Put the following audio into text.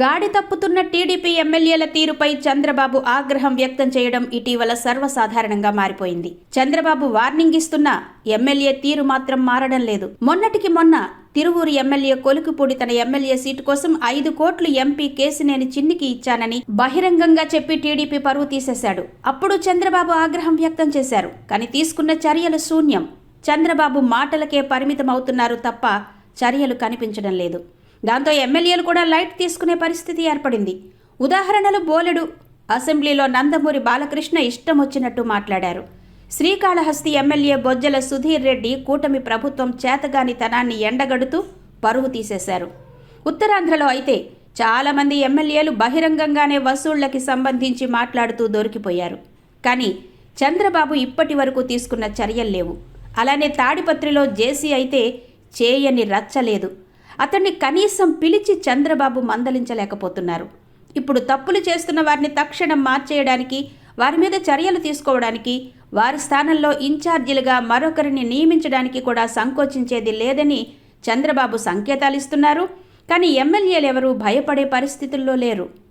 గాడి తప్పుతున్న టీడీపీ ఎమ్మెల్యేల తీరుపై చంద్రబాబు ఆగ్రహం వ్యక్తం చేయడం ఇటీవల సర్వసాధారణంగా మారిపోయింది. చంద్రబాబు వార్నింగ్ ఇస్తున్నా ఎమ్మెల్యే తీరు మాత్రం మారడం లేదు. మొన్నటికి మొన్న తిరువూరు ఎమ్మెల్యే కొలుకుపూడి తన ఎమ్మెల్యే సీటు కోసం ఐదు కోట్లు ఎంపీ కేసినేని చిన్నికి ఇచ్చానని బహిరంగంగా చెప్పి టీడీపీ పరువు తీసేశాడు. అప్పుడు చంద్రబాబు ఆగ్రహం వ్యక్తం చేశారు. కానీ తీసుకున్న చర్యలు శూన్యం. చంద్రబాబు మాటలకే పరిమితం అవుతున్నారు తప్ప చర్యలు కనిపించడం లేదు. దాంతో ఎమ్మెల్యేలు కూడా లైట్ తీసుకునే పరిస్థితి ఏర్పడింది. ఉదాహరణలు బోలెడు. అసెంబ్లీలో నందమూరి బాలకృష్ణ ఇష్టం వచ్చినట్టు మాట్లాడారు. శ్రీకాళహస్తి ఎమ్మెల్యే బొజ్జల సుధీర్ రెడ్డి కూటమి ప్రభుత్వం చేతగానితనాన్ని ఎండగడుతూ పరువు తీసేశారు. ఉత్తరాంధ్రలో అయితే చాలామంది ఎమ్మెల్యేలు బహిరంగంగానే వసూళ్ళకి సంబంధించి మాట్లాడుతూ దొరికిపోయారు. కానీ చంద్రబాబు ఇప్పటి వరకు తీసుకున్న చర్యలు లేవు. అలానే తాడిపత్రిలో జేసీ అయితే చేయని రచ్చలేదు. అతన్ని కనీసం పిలిచి చంద్రబాబు మందలించలేకపోతున్నారు. ఇప్పుడు తప్పులు చేస్తున్న వారిని తక్షణం మార్చేయడానికి వారి మీద చర్యలు తీసుకోవడానికి వారి స్థానంలో ఇన్ఛార్జీలుగా మరొకరిని నియమించడానికి కూడా సంకోచించేది లేదని చంద్రబాబు సంకేతాలిస్తున్నారు. కానీ ఎమ్మెల్యేలెవరూ భయపడే పరిస్థితుల్లో లేరు.